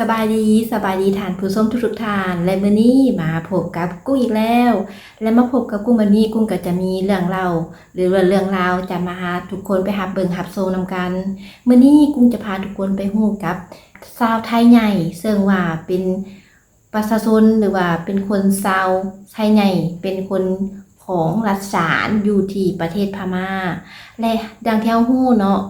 สบายดีสบายดีทานผู้ส้มทุกๆทาน และมื้อนี้มาพบกับกุ้งอีกแล้ว และมาพบกับกุ้งวันนี้กุ้งก็จะมีเรื่องเล่าหรือว่าเรื่องราวจะมาหาทุกคนไปหาเบิงหับโซนำกันมื้อนี้กุ้งจะพาทุกคนไปฮู้กับชาวไทยใหญ่ซึ่งว่าเป็นประชาชนหรือว่าเป็นคนชาวไทยใหญ่เป็นคนของรัฐฉานอยู่ที่ประเทศพม่า และดังที่เราฮู้เนาะ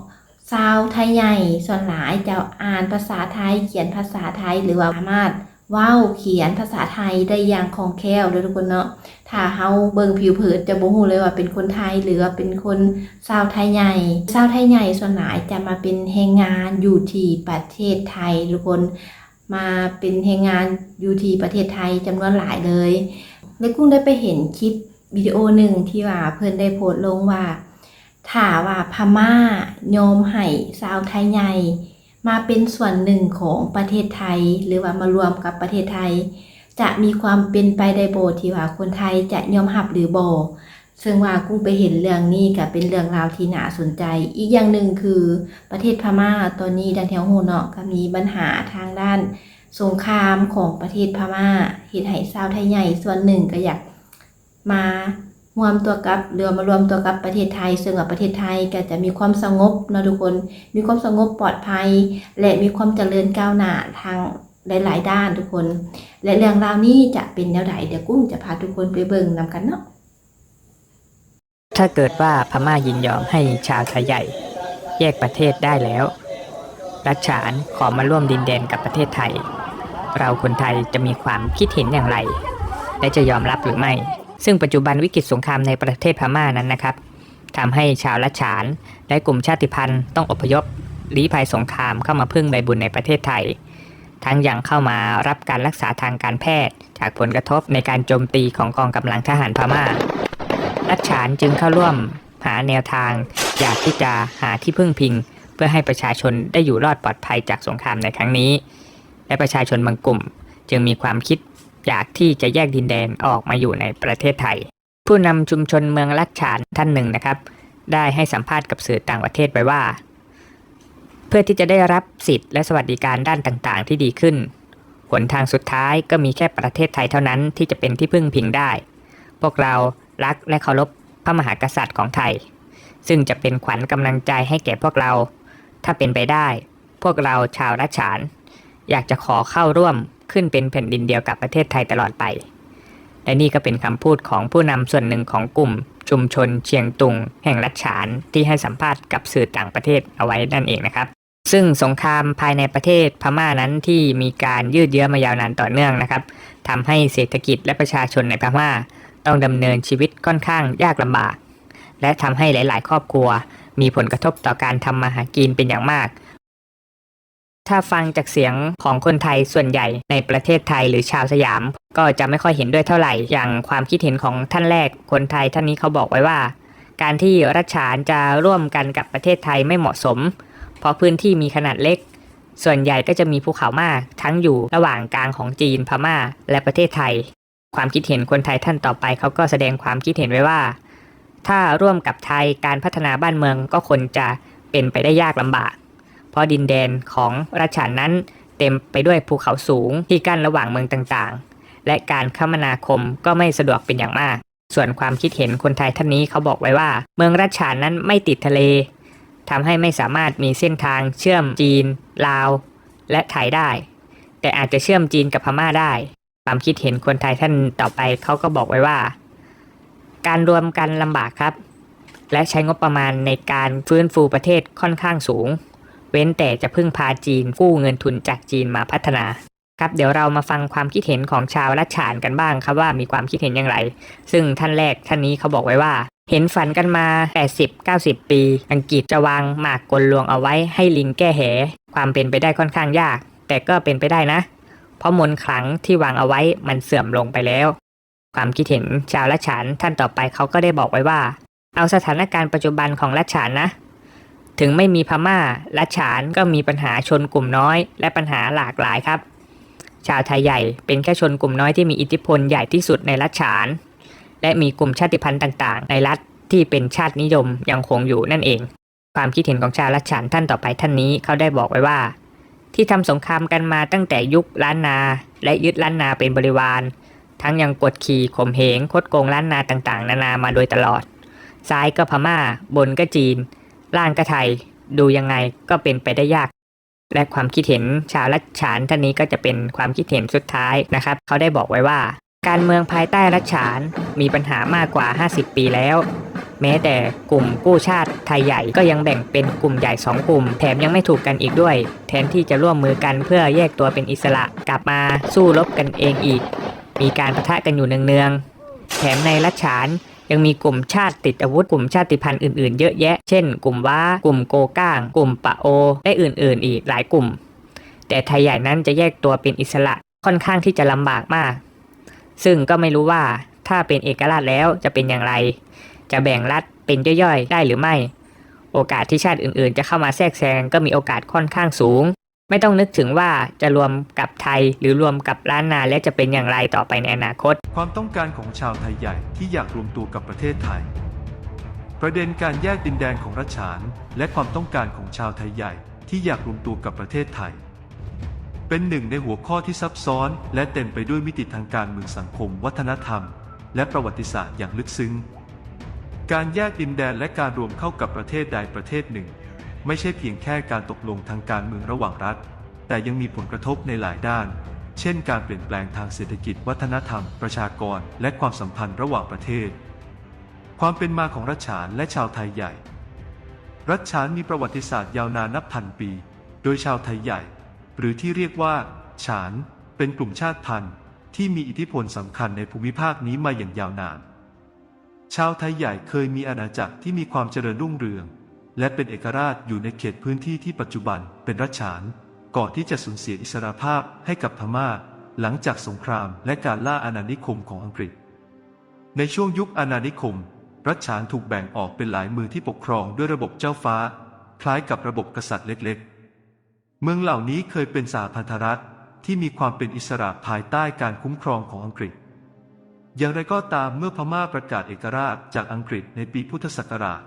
ชาวไทยใหญ่ส่วนหลายจะอ่านภาษาไทยเขียนภาษาไทยหรือว่าสามารถว้าวเขียนภาษาไทยได้อย่างคล่องแคล่วเด้อทุกคนเนาะถ้าเฮาเบิ่งผิวเผินจะบ่ฮู้เลยว่าเป็นคนไทยหรือว่าเป็นคนชาวไทยใหญ่ชาวไทยใหญ่ส่วนหลายจะมาเป็นแรงงานอยู่ที่ประเทศไทยทุกคนมาเป็นแรงงานอยู่ที่ประเทศไทยจำนวนหลายเลย และกุ้งได้ไปเห็นคลิปวิดีโอหนึ่งที่ว่าเพิ่นได้โพสต์ลงว่า ถาว่าพม่าโยมให้ชาวไทยใหญ่มาเป็นส่วนหนึ่งของประเทศไทย หรือว่ามารวมกับประเทศไทย จะมีความเป็นไปได้โบที่ว่าคนไทยจะยอมรับหรือโบ่ซึ่งว่ากุ้งไปเห็นเรื่องนี้ก็เป็นเรื่องราวที่น่าสนใจ อีกอย่างหนึ่งคือประเทศพม่าตอนนี้ดังแถวโฮเนาะก็มีปัญหาทางด้าน สงครามของประเทศพม่าเห็นให้ชาวไทยใหญ่ส่วนหนึ่งก็อยากมา รวมตัวกับเรือมารวมตัวกับประเทศไทย ซึ่งว่าประเทศไทยก็จะมีความสงบนะทุกคน มีความสงบปลอดภัย และมีความเจริญก้าวหน้าทางหลาย ๆ ด้านทุกคน และเรื่องราวนี้จะเป็นแนวใดเดี๋ยวกุ้งจะพาทุกคนไปเบิ่งนำกันเนาะถ้าเกิดว่าพม่ายินยอมให้ชาวไทยใหญ่ แยกประเทศได้แล้ว รัชฉานขอมาร่วมดินแดนกับประเทศไทย เราคนไทยจะมีความคิดเห็นอย่างไร และจะยอมรับหรือไม่ ซึ่งปัจจุบันวิกฤตสงครามในประเทศพม่านั้นนะครับทำให้ชาวรัชฉานและกลุ่มชาติพันธุ์ต้องอพยพลี้ภัยสงครามเข้ามาพึ่งใบบุญในประเทศไทย ทั้งยังเข้ามารับการรักษาทางการแพทย์ จากผลกระทบในการโจมตีของกองกำลังทหารพม่า รัชฉานจึงเข้าร่วมหาแนวทาง อยากที่จะหาที่พึ่งพิง เพื่อให้ประชาชนได้อยู่รอดปลอดภัยจากสงครามในครั้งนี้ และประชาชนบางกลุ่ม จึงมีความคิด อยากที่จะแยกดินแดนออกมาอยู่ในประเทศไทย ผู้นำชุมชนเมืองรัชฉานท่านหนึ่งนะครับ ได้ให้สัมภาษณ์กับสื่อต่างประเทศไว้ว่า เพื่อที่จะได้รับสิทธิ์และสวัสดิการด้านต่างๆ ที่ดีขึ้นหนทางสุดท้ายก็มีแค่ประเทศไทยเท่านั้นที่จะเป็นที่พึ่งพิงได้ พวกเรารักและเคารพพระมหากษัตริย์ของไทย ซึ่งจะเป็นขวัญกำลังใจให้แก่พวกเรา ถ้าเป็นไปได้ พวกเราชาวรัชฉาน อยากจะขอเข้าร่วม ขึ้นเป็นแผ่นดินเดียวกับประเทศไทยตลอดไป และนี่ก็เป็นคำพูดของผู้นำส่วนหนึ่งของกลุ่ม ชุมชนเชียงตุง แห่งรัชฉานที่ให้สัมภาษณ์กับสื่อต่างประเทศเอาไว้นั่นเองนะครับ ซึ่งสงครามภายในประเทศพม่านั้นที่มีการยืดเยื้อมายาวนานต่อเนื่องนะครับทำให้เศรษฐกิจและประชาชนในพม่าต้องดำเนินชีวิตค่อนข้างยากลำบาก และทำให้หลาย ๆ ครอบครัว มีผลกระทบต่อการทำมาหากินเป็นอย่างมาก ถ้าฟังจากเสียงของคนไทยส่วนใหญ่ในประเทศไทยหรือชาวสยาม ก็จะไม่ค่อยเห็นด้วยเท่าไหร่ อย่างความคิดเห็นของท่านแรกคนไทยท่านนี้เขาบอกไว้ว่า การที่รัชฉานจะร่วมกันกับประเทศไทยไม่เหมาะสม เพราะพื้นที่มีขนาดเล็ก ส่วนใหญ่ก็จะมีภูเขามากทั้งอยู่ระหว่างกลางของจีนพม่า และประเทศไทย ความคิดเห็นคนไทยท่านต่อไปเขาก็แสดงความคิดเห็นไว้ว่า ถ้าร่วมกับไทยการพัฒนาบ้านเมืองก็ควรจะเป็นไปได้ยากลำบาก เพราะดินแดนของราชานั้นเต็มไปด้วยภูเขาสูงที่กั้นระหว่างเมืองต่างๆ และการคมนาคมก็ไม่สะดวกเป็นอย่างมาก ส่วนความคิดเห็นคนไทยท่านนี้เขาบอกไว้ว่า เมืองราชานั้นไม่ติดทะเลทำให้ไม่สามารถมีเส้นทางเชื่อมจีน ลาว และไทยได้ แต่อาจจะเชื่อมจีนกับพม่าได้ ความคิดเห็นคนไทยท่านต่อไปเขาก็บอกไว้ว่า การรวมกันลำบากครับ และใช้งบประมาณในการฟื้นฟูประเทศค่อนข้างสูง เว้นแต่จะพึ่งพาจีนกู้เงินทุนจากจีนมาพัฒนาครับเดี๋ยวเรามาฟังความคิดเห็นของชาวรัชฉานกันบ้างครับว่ามีความคิดเห็นอย่างไร ซึ่งท่านแรกท่านนี้เขาบอกไว้ว่า เห็นฝันกันมา 80-90 ปี อังกฤษจะวางหมากกลลวงเอาไว้ให้ลิงแก้แห ความเป็นไปได้ค่อนข้างยาก แต่ก็เป็นไปได้นะ เพราะมนต์ขลังที่วางเอาไว้มันเสื่อมลงไปแล้ว ความคิดเห็นชาวรัชฉานท่านต่อไปเขาก็ได้บอกไว้ว่า เอาสถานการณ์ปัจจุบันของรัชฉานนะ ถึงไม่มีพม่ารัชฉานก็มีปัญหาชนกลุ่มน้อย และปัญหาหลากหลายครับ ชาวไทยใหญ่เป็นแค่ชนกลุ่มน้อยที่มีอิทธิพลใหญ่ที่สุดในรัชฉาน และมีกลุ่มชาติพันธุ์ต่างๆ ในรัฐที่เป็นชาตินิยมยังคงอยู่นั่นเอง ความคิดเห็นของชาวรัชฉานท่านต่อไปท่านนี้เขาได้บอกไว้ว่า ที่ทำสงครามกันมาตั้งแต่ยุคล้านนา และยึดล้านนาเป็นบริวาร ทั้งยังกดขี่ข่มเหงคดโกงล้านนาต่างๆ นานามาโดยตลอด ซ้ายก็พม่า บนก็จีน ล่างก็ไทยดูยังไงก็เป็นไปได้ยาก และความคิดเห็นชาวรัชฉานท่านนี้ก็จะเป็นความคิดเห็นสุดท้ายนะครับ เขาได้บอกไว้ว่า การเมืองภายใต้รัชฉานมีปัญหามากกว่า 50 ปีแล้ว แม้แต่กลุ่มกู้ชาติไทยใหญ่ก็ยังแบ่งเป็นกลุ่มใหญ่ 2 กลุ่ม แถมยังไม่ถูกกันอีกด้วย แทนที่จะร่วมมือกันเพื่อแยกตัวเป็นอิสระ กลับมาสู้รบกันเองอีก มีการประทะกันอยู่เนืองๆแถมในรัชฉาน ยังมีกลุ่มชาติติดอาวุธกลุ่มชาติพันธุ์อื่นๆ เยอะแยะ เช่น กลุ่มว้ากลุ่มโกก้าง กลุ่มปะโอ และอื่นๆ อีกหลายกลุ่ม แต่ไทยใหญ่นั้นจะแยกตัวเป็นอิสระค่อนข้างที่จะลำบากมาก ซึ่งก็ไม่รู้ว่าถ้าเป็นเอกราชแล้วจะเป็นอย่างไร จะแบ่งรัฐเป็นย่อยๆ ได้หรือไม่ โอกาสที่ชาติอื่นๆ จะเข้ามาแทรกแซงก็มีโอกาสค่อนข้างสูง ไม่ต้องนึกถึงว่าจะรวมกับไทยหรือรวมกับล้านนาแล้วจะเป็นอย่างไรต่อไปในอนาคต ความต้องการของชาวไทยใหญ่ที่อยากรวมตัวกับประเทศไทย ประเด็นการแยกดินแดนของรัชฉาน และความต้องการของชาวไทยใหญ่ที่อยากรวมตัวกับประเทศไทย เป็นหนึ่งในหัวข้อที่ซับซ้อน และเต็มไปด้วยมิติทางการเมืองสังคม วัฒนธรรม และประวัติศาสตร์อย่างลึกซึ้ง การแยกดินแดนและการรวมเข้ากับประเทศใดประเทศหนึ่ง ไม่ใช่เพียงแค่การตกลงทางการเมืองระหว่างรัฐ แต่ยังมีผลกระทบในหลายด้าน เช่น การเปลี่ยนแปลงทางเศรษฐกิจ วัฒนธรรม ประชากร และความสัมพันธ์ระหว่างประเทศ ความเป็นมาของรัชฉานและชาวไทยใหญ่ รัชฉานมีประวัติศาสตร์ยาวนานนับพันปี โดยชาวไทยใหญ่ หรือที่เรียกว่า ฉาน เป็นกลุ่มชาติพันธุ์ที่มีอิทธิพลสำคัญในภูมิภาคนี้มาอย่างยาวนาน ชาวไทยใหญ่เคยมีอาณาจักรที่มีความเจริญรุ่งเรือง และเป็นเอกราชอยู่ในเขตพื้นที่ที่ปัจจุบันเป็นรัชฉาน ก่อนที่จะสูญเสียอิสรภาพให้กับพม่า หลังจากสงครามและการล่าอาณานิคมของอังกฤษ ในช่วงยุคอาณานิคม รัชฉานถูกแบ่งออกเป็นหลายมือที่ปกครองด้วยระบบเจ้าฟ้า คล้ายกับระบบกษัตริย์เล็กๆ เมืองเหล่านี้เคยเป็นสาพันธรัฐที่มีความเป็นอิสระภายใต้การคุ้มครองของอังกฤษ อย่างไรก็ตามเมื่อพม่าประกาศเอกราชจากอังกฤษในปีพุทธศักราช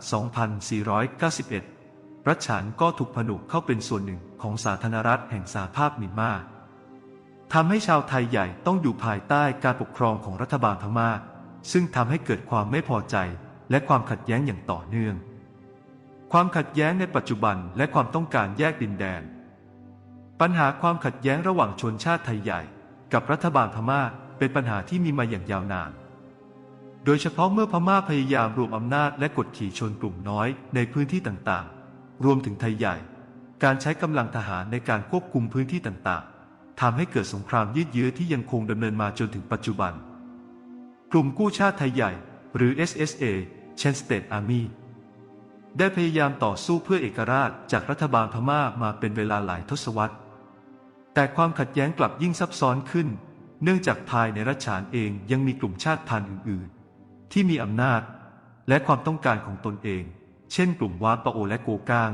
2491 รัชฉานก็ถูกผนวกเข้าเป็นส่วนหนึ่งของสาธารณรัฐแห่งสหภาพมียนมาทำให้ชาวไทยใหญ่ต้องอยู่ภายใต้การปกครองของรัฐบาลพม่า ซึ่งทำให้เกิดความไม่พอใจและความขัดแย้งอย่างต่อเนื่อง ความขัดแย้งในปัจจุบันและความต้องการแยกดินแดน ปัญหาความขัดแย้งระหว่างชนชาติไทยใหญ่ กับรัฐบาลพม่า เป็นปัญหาที่มีมาอย่างยาวนาน โดยเฉพาะเมื่อพม่าพยายามรวมอำนาจและกดขี่ชนกลุ่มน้อยในพื้นที่ต่างๆ รวมถึงไทยใหญ่ การใช้กำลังทหารในการควบคุมพื้นที่ต่างๆทำให้เกิดสงครามยืดเยื้อที่ยังคงดำเนินมาจนถึงปัจจุบัน กลุ่มกู้ชาติไทยใหญ่ หรือ SSA เช่น State Army ได้พยายามต่อสู้เพื่อเอกราชจากรัฐบาลพม่ามาเป็นเวลาหลายทศวรรษ แต่ความขัดแย้งกลับยิ่งซับซ้อนขึ้น เนื่องจากภายในรัชฉานเองยังมีกลุ่มชาติพันธุ์อื่น ๆ ที่มีอำนาจและความต้องการของตนเอง เช่น กลุ่มวาปะโอและโกก้าง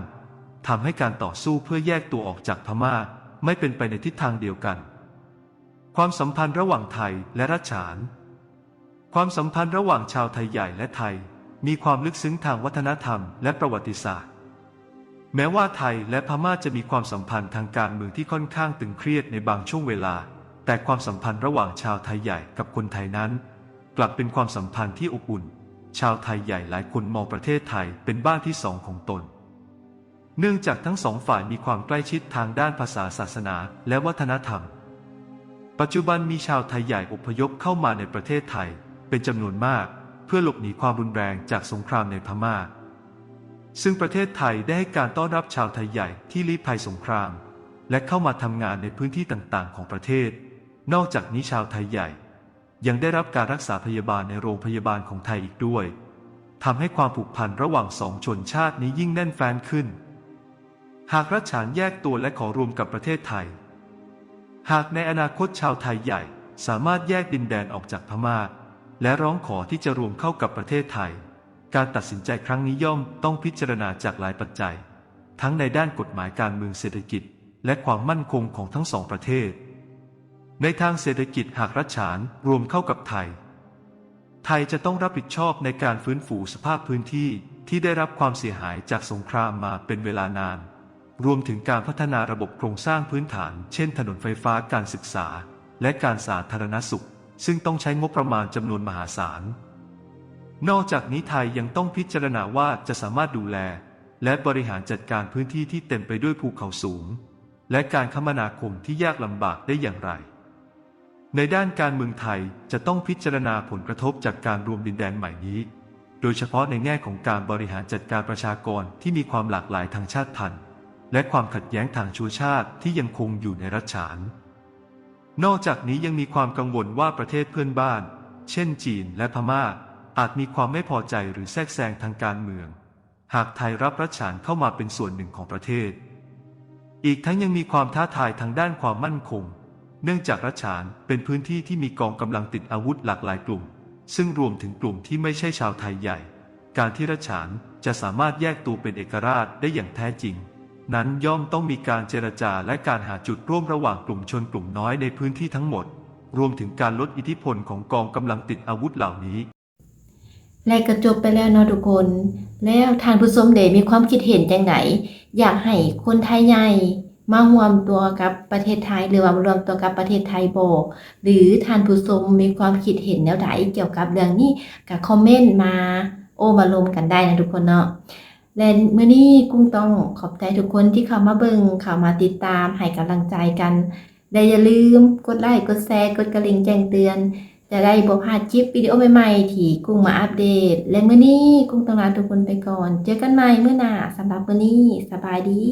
ทำให้การต่อสู้เพื่อแยกตัวออกจากพม่าไม่เป็นไปในทิศทางเดียวกัน ความสัมพันธ์ระหว่างไทยและรัชฉาน ความสัมพันธ์ระหว่างชาวไทยใหญ่และไทย มีความลึกซึ้งทางวัฒนธรรมและประวัติศาสตร์ แม้ว่าไทยและพม่าจะมีความสัมพันธ์ทางการเมืองที่ค่อนข้างตึงเครียดในบางช่วงเวลา แต่ความสัมพันธ์ระหว่างชาวไทยใหญ่กับคนไทยนั้น กลับเป็นความสัมพันธ์ที่อบอุ่น ชาวไทยใหญ่หลายคนมองประเทศไทยเป็นบ้านที่สองของตน เนื่องจากทั้งสองฝ่ายมีความใกล้ชิดทางด้านภาษาศาสนาและวัฒนธรรม ปัจจุบันมีชาวไทยใหญ่อพยพเข้ามาในประเทศไทยเป็นจำนวนมาก เพื่อหลบหนีความรุนแรงจากสงครามในพม่า ซึ่งประเทศไทยได้ให้การต้อนรับชาวไทยใหญ่ที่ลี้ภัยสงคราม และเข้ามาทำงานในพื้นที่ต่างๆ ของประเทศ นอกจากนี้ชาวไทยใหญ่ ยังได้รับการรักษาพยาบาลในโรงพยาบาลของไทยอีกด้วยทำให้ความผูกพันระหว่างสองชนชาตินี้ยิ่งแน่นแฟ้นขึ้น หากรัชฉานแยกตัวและขอรวมกับประเทศไทย หากในอนาคตชาวไทยใหญ่สามารถแยกดินแดนออกจากพม่า และร้องขอที่จะรวมเข้ากับประเทศไทย การตัดสินใจครั้งนี้ย่อมต้องพิจารณาจากหลายปัจจัย ทั้งในด้านกฎหมายการเมืองเศรษฐกิจ และความมั่นคงของทั้งสองประเทศ ในทางเศรษฐกิจหากรัชฉานรวมเข้ากับไทย ไทยจะต้องรับผิดชอบในการฟื้นฟูสภาพพื้นที่ที่ได้รับความเสียหายจากสงครามมาเป็นเวลานาน รวมถึงการพัฒนาระบบโครงสร้างพื้นฐาน เช่น ถนนไฟฟ้าการศึกษา และการสาธารณสุข ซึ่งต้องใช้งบประมาณจำนวนมหาศาล นอกจากนี้ไทยยังต้องพิจารณาว่าจะสามารถดูแล และบริหารจัดการพื้นที่ที่เต็มไปด้วยภูเขาสูง และการคมนาคมที่ยากลำบากได้อย่างไร ในด้านการเมืองไทยจะต้องพิจารณาผลกระทบจากการรวมดินแดนใหม่นี้ โดยเฉพาะในแง่ของการบริหารจัดการประชากรที่มีความหลากหลายทางชาติพันธุ์และความขัดแย้งทางชูชาติที่ยังคงอยู่ในรัฐฉาน นอกจากนี้ยังมีความกังวลว่าประเทศเพื่อนบ้าน เช่นจีนและพม่า อาจมีความไม่พอใจหรือแทรกแซงทางการเมือง หากไทยรับรัฐฉานเข้ามาเป็นส่วนหนึ่งของประเทศ อีกทั้งยังมีความท้าทายทางด้านความมั่นคง เนื่องจากรัฐฉานเป็นพื้นที่ที่มีกองกำลังติดอาวุธหลากหลายกลุ่ม ซึ่งรวมถึงกลุ่มที่ไม่ใช่ชาวไทยใหญ่ การที่รัฐฉานจะสามารถแยกตัวเป็นเอกราชได้อย่างแท้จริง นั้นย่อมต้องมีการเจรจาและการหาจุดร่วมระหว่างกลุ่มชนกลุ่มน้อยในพื้นที่ทั้งหมด รวมถึงการลดอิทธิพลของกองกำลังติดอาวุธเหล่านี้ และก็จบไปแล้วเนาะทุกคน แล้วท่านผู้ชมได้มีความคิดเห็นจังไดอยากให้คนไทยใหญ่ มาร่วมตัวกับประเทศไทย หรือว่ามารวมตัวกับประเทศไทยบ่หรือท่านผู้ชมมีความคิดเห็นแนวใดเกี่ยวกับเรื่องนี้ก็คอมเมนต์มาโอ้มาลมกันได้นะทุกคนเนาะและเมื้อนี้กุ้งต้องขอบใจทุกคนที่เข้ามาเบิ่งเข้ามาติดตามให้กำลังใจกันและอย่าลืมกดไลค์กดแชร์กดกระลิ่งแจ้งเตือน จะได้บ่พลาดคลิปวิดีโอใหม่ๆที่กุ้งมาอัปเดต และเมื้อนี้กุ้งต้องลาทุกคนไปก่อน เจอกันใหม่เมื้อหน้าสำหรับเมื้อนี้สบายดี